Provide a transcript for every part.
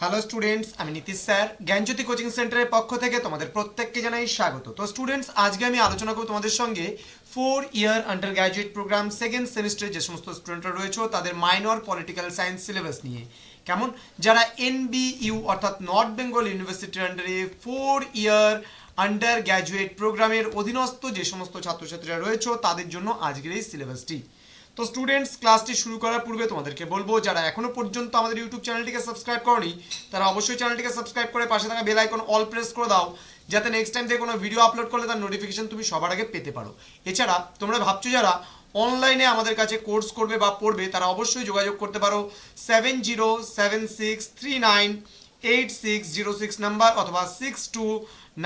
Hello students আমি Nitish sir. জ্ঞানজ্যোতি coaching সেন্টারের পক্ষ থেকে তোমাদের প্রত্যেককে জানাই স্বাগত। তো স্টুডেন্টস আজকে আমি আলোচনা করব তোমাদের সঙ্গে four year undergraduate programme second সেমিস্টারে যে সমস্ত স্টুডেন্টরা রয়েছে, তাদের মাইনর পলিটিক্যাল সায়েন্স সিলেবাস নিয়ে। কেমন? যারা এন এনবিইউ অর্থাৎ নর্থ বেঙ্গল ইউনিভার্সিটির আন্ডারে ফোর ইয়ার আন্ডার গ্র্যাজুয়েট প্রোগ্রামের অধীনস্থ যে সমস্ত ছাত্রছাত্রীরা রয়েছে, তাদের জন্য আজকের এই সিলেবাসটি তো স্টুডেন্টস ক্লাসটি শুরু করার পূর্বে তোমাদেরকে বলব, যারা এখনও পর্যন্ত আমাদের ইউটিউব চ্যানেলটিকে সাবস্ক্রাইব করনি, তারা অবশ্যই চ্যানেলটিকে সাবস্ক্রাইব করে পাশে থাকা বেল আইকন অল প্রেস করে দাও, যাতে নেক্সট টাইম থেকে কোনো ভিডিও আপলোড করলে তার নোটিফিকেশন তুমি সবার আগে পেতে পারো। এছাড়া, তোমরা ভাবছ যারা অনলাইনে আমাদের কাছে কোর্স করবে বা পড়বে, তারা অবশ্যই যোগাযোগ করতে পারো seven zero seven six three nine eight six zero six number অথবা six two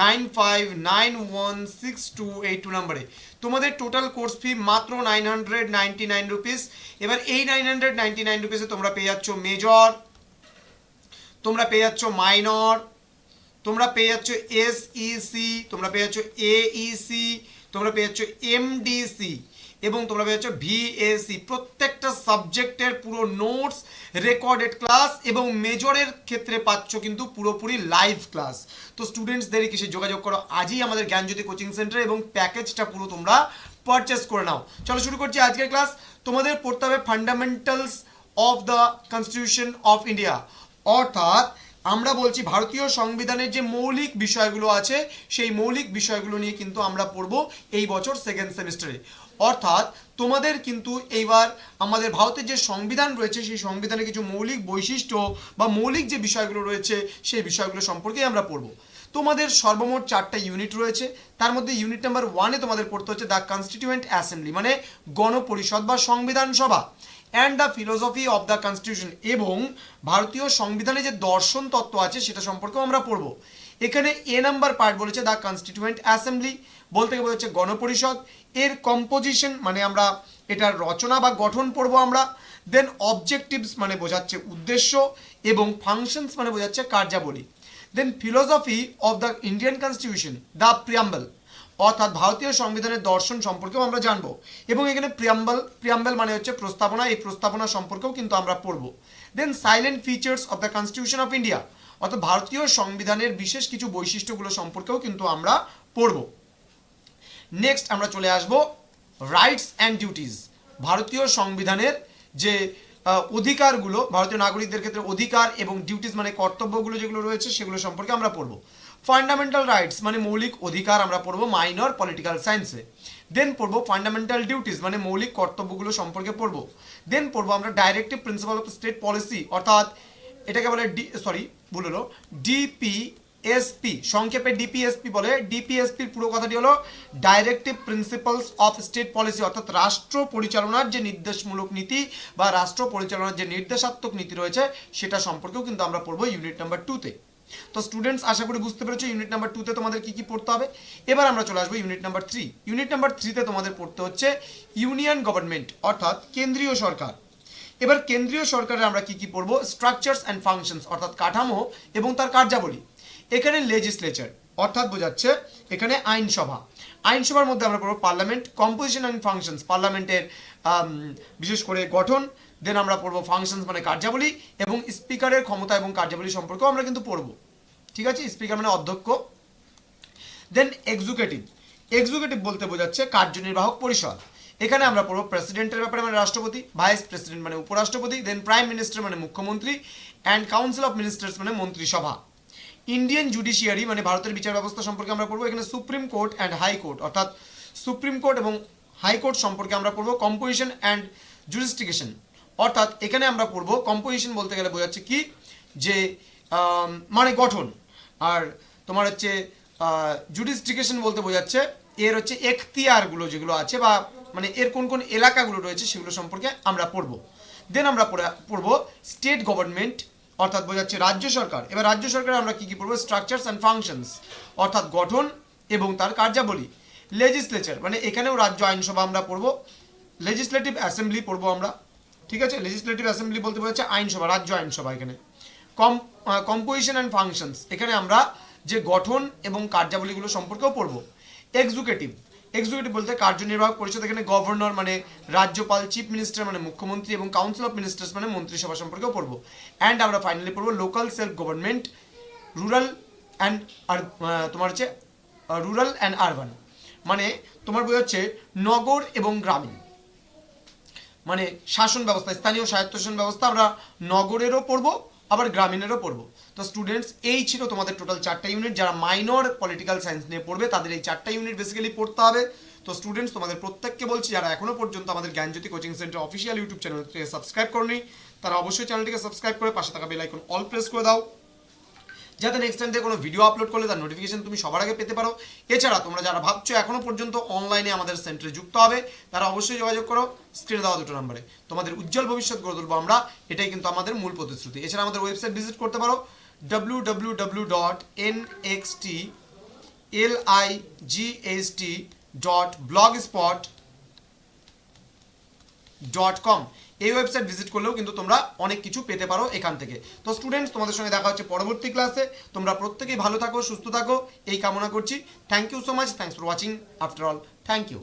nine five nine one six two eight two নাম্বারে। তোমাদের টোটাল কোর্স ফি মাত্র nine hundred ninety nine rupees এবার এই নাইন হান্ড্রেড নাইনটি নাইন রুপিসে তোমরা পেয়ে যাচ্ছ মেজর তোমরা পেয়ে যাচ্ছ মাইনর তোমরা পেয়ে যাচ্ছ এসইসি তোমরা পেয়ে যাচ্ছ এইসি তোমরা পেয়ে যাচ্ছ এমডিসি এবং তোমরা পেয়ে যাচ্ছ ভিএসি প্রত্যেকটা সাবজেক্টের পুরো নোটস, রেকর্ডেড ক্লাস এবং মেজরের ক্ষেত্রে পাচ্ছ কিন্তু পুরোপুরি লাইভ ক্লাস। তো স্টুডেন্টসদের কিসে যোগাযোগ করো, আজই আমাদের জ্ঞানজ্যোতি কোচিং সেন্টার এবং প্যাকেজটা পুরো তোমরা পারচেস করে নাও। চলো শুরু করছি আজকের ক্লাস। তোমাদের পড়তে হবে fundamentals of the constitution of India অর্থাৎ আমরা বলছি ভারতীয় সংবিধানের যে মৌলিক বিষয়গুলো আছে, সেই মৌলিক বিষয়গুলো নিয়ে কিন্তু আমরা পড়ব এই বছর সেকেন্ড সেমিস্টারে অর্থাৎ তোমাদের কিন্তু এইবার আমাদের ভারতের যে সংবিধান রয়েছে, সেই সংবিধানের কিছু মৌলিক বৈশিষ্ট্য বা মৌলিক যে বিষয়গুলো রয়েছে, সেই বিষয়গুলো সম্পর্কে আমরা পড়ব। তোমাদের সর্বমোট চারটা ইউনিট রয়েছে। তার মধ্যে ইউনিট নাম্বার ওয়ানে তোমাদের পড়তে হচ্ছে দ্য কনস্টিটিউয়েন্ট অ্যাসেম্বলি মানে গণপরিষদ বা সংবিধান সভা and the philosophy of the constitution এবং ভারতীয় সংবিধানে যে দর্শন তত্ত্ব আছে, সেটা সম্পর্কেও আমরা পড়ব। এখানে এ নাম্বার পার্ট বলেছে দ্য কনস্টিটিউয়েন্ট অ্যাসেম্বলি বলতে গেলে হচ্ছে গণপরিষদ। এর কম্পোজিশন মানে আমরা এটার রচনা বা গঠন পড়ব আমরা। দেন অবজেক্টিভস মানে বোঝাচ্ছে উদ্দেশ্য এবং ফাংশনস মানে বোঝাচ্ছে কার্যাবলী। Then philosophy of the Indian constitution the preamble অর্থাৎ ভারতীয় সংবিধানের দর্শন সম্পর্কেও আমরা জানব। এবং এখানে প্রিয়াম্বল প্রিয়াম্বল মানে হচ্ছে প্রস্তাবনা, এই প্রস্তাবনা সম্পর্কেও কিন্তু আমরা পড়ব। Then silent features of the constitution of India অর্থাৎ ভারতীয় সংবিধানের বিশেষ কিছু বৈশিষ্ট্যগুলো সম্পর্কেও কিন্তু আমরা পড়ব। নেক্সট আমরা চলে আসব রাইটস অ্যান্ড ডিউটিস ভারতীয় সংবিধানের যে অধিকারগুলো, ভারতীয় নাগরিকদের ক্ষেত্রে অধিকার এবং ডিউটিস মানে কর্তব্যগুলো যেগুলো রয়েছে সেগুলো সম্পর্কে আমরা পড়ব। ফান্ডামেন্টাল রাইটস মানে মৌলিক অধিকার আমরা পড়ব মাইনর পলিটিক্যাল সায়েন্সে দেন পড়ব ফান্ডামেন্টাল ডিউটিস মানে মৌলিক কর্তব্যগুলো সম্পর্কে পড়ব। দেন পড়ব আমরা directive principle of state policy অর্থাৎ এটাকে বলে সরি ভুল হলো ডিপি এসপি সংক্ষেপে ডিপিএসপি বলে ডিপিএসপির পুরো কথাটি হলো directive principles of state policy অর্থাৎ রাষ্ট্র পরিচালনার যে নির্দেশমূলক নীতি বা রাষ্ট্র পরিচালনার যে নির্দেশাত্মক নীতি রয়েছে, সেটা সম্পর্কেও কিন্তু আমরা পড়ব ইউনিট নাম্বার টুতে তো। স্টুডেন্টস আশা করি বুঝতে পেরেছ ইউনিট নাম্বার টুতে তোমাদের কি কি পড়তে হবে? এবার আমরা চলে আসব unit number three unit number থ্রিতে তোমাদের পড়তে হচ্ছে ইউনিয়ন গভর্নমেন্ট অর্থাৎ কেন্দ্রীয় সরকার। এবার কেন্দ্রীয় সরকারের আমরা কি কি পড়ব? স্ট্রাকচারস অ্যান্ড ফাংশনস অর্থাৎ কাঠামো এবং তার কার্যাবলী। এখানে লেজিসলেচার অর্থাৎ বোঝাচ্ছে এখানে আইনসভা। আইনসভার মধ্যে আমরা পড়ব পার্লামেন্ট কম্পোজিশন অ্যান্ড ফাংশনস পার্লামেন্টের বিশেষ করে গঠন। দেন আমরা পড়ব ফাংশনস মানে কার্যাবলী এবং স্পিকারের ক্ষমতা এবং কার্যাবলী সম্পর্কেও আমরা কিন্তু পড়ব। ঠিক আছে? স্পিকার মানে অধ্যক্ষ। দেন এক্সিকিউটিভ এক্সিকিউটিভ বলতে বোঝাচ্ছে কার্যনির্বাহক পরিষদ। এখানে আমরা পড়ব প্রেসিডেন্টের ব্যাপারে মানে রাষ্ট্রপতি, ভাইস প্রেসিডেন্ট মানে উপরাষ্ট্রপতি দেন প্রাইম মিনিস্টার মানে মুখ্যমন্ত্রী অ্যান্ড কাউন্সিল অফ মিনিস্টার্স মানে মন্ত্রিসভা। ইন্ডিয়ান জুডিশিয়ারি মানে ভারতের বিচার ব্যবস্থা সম্পর্কে আমরা পড়ব, এখানে supreme court and high court অর্থাৎ সুপ্রিম কোর্ট এবং হাইকোর্ট সম্পর্কে আমরা পড়ব কম্পোজিশন অ্যান্ড জুরিস্টিকেশন অর্থাৎ এখানে আমরা পড়ব কম্পোজিশন বলতে গেলে বোঝাচ্ছে কি? যে মানে গঠন। আর তোমার হচ্ছে জুডিস্টিকেশন বলতে বোঝাচ্ছে, এর হচ্ছে এখতিয়ারগুলো যেগুলো আছে বা মানে এর কোন কোন এলাকাগুলো রয়েছে সেগুলো সম্পর্কে আমরা পড়ব। দেন আমরা পড়া- পড়ব স্টেট গভর্নমেন্ট অর্থাৎ বোঝাচ্ছে রাজ্য সরকার। এবার রাজ্য সরকারে আমরা কি কি পড়ব? স্ট্রাকচারস অ্যান্ড ফাংশনস অর্থাৎ গঠন এবং তার কার্যাবলী। লেজিসলেচার মানে এখানেও রাজ্য আইনসভা আমরা পড়ব। লেজিসলেটিভ অ্যাসেম্বলি পড়ব আমরা, ঠিক আছে? লেজিসলেটিভ অ্যাসেম্বলি বলতে বোঝাচ্ছে আইনসভা, রাজ্য আইনসভা এখানে। কম কম্পোজিশন অ্যান্ড ফাংশনস এখানে আমরা যে গঠন এবং কার্যাবলীগুলো সম্পর্কেও পড়ব। এক্সিকিউটিভ এক্সিকিউটিভ বলতে কার্যনির্বাহক পরিষদ, এখানে গভর্নর মানে রাজ্যপাল চিফ মিনিস্টার মানে মুখ্যমন্ত্রী এবং কাউন্সিল অফ মিনিস্টার্স মানে মন্ত্রিসভা সম্পর্কেও পড়ব। অ্যান্ড আমরা ফাইনালি পড়ব local self government rural and আর তোমার হচ্ছে রুরাল অ্যান্ড আরবান মানে তোমার বই হচ্ছে নগর এবং গ্রামীণ। মানে শাসন ব্যবস্থা, স্থানীয় স্বায়ত্তশাসন ব্যবস্থা আমরা নগরেরও পড়ব আবার গ্রামীণেরও পড়ব। তো স্টুডেন্টস এই ছিল তোমাদের টোটাল চারটা ইউনিট যারা মাইনর পলিটিক্যাল সায়েন্স নিয়ে পড়বে, তাদের এই চারটা ইউনিট বেসিক্যালি পড়তে হবে। তো স্টুডেন্টস তোমাদের প্রত্যেককে বলছি, যারা এখনও পর্যন্ত আমাদের Gyanjyoti coaching centre official YouTube চ্যানেলটিকে সাবস্ক্রাইব করনি, তারা অবশ্যই চ্যানেলটিকে সাবস্ক্রাইব করে পাশে থাকা বেল আইকন অল প্রেস করে দাও। যাতে নেক্সট টাইম থেকে কোনো ভিডিও আপলোড করলে তার নোটিফিকেশন তুমি সবার আগে পেতে পারো। এছাড়া তোমরা যারা ভাবছ এখনও পর্যন্ত অনলাইনে আমাদের সেন্টারে যুক্ত হবে, তারা অবশ্যই যোগাযোগ করো স্ক্রিনে দেওয়া দুটো নম্বরে তোমাদের উজ্জ্বল ভবিষ্যৎ গড়ে তুলবো আমরা, এটাই কিন্তু আমাদের মূল প্রতিশ্রুতি। এছাড়া আমাদের ওয়েবসাইট ভিজিট করতে পারো W W W dot N X T L I G S T dot blog spot dot com এই ওয়েবসাইট ভিজিট করলেও কিন্তু তোমরা অনেক কিছু পেতে পারো এখান থেকে। তো স্টুডেন্টস তোমাদের সঙ্গে দেখা হচ্ছে পরবর্তী ক্লাসে তোমরা প্রত্যেকেই ভালো থাকো, সুস্থ থাকো, এই কামনা করছি। Thank you so much thanks for watching after all thank you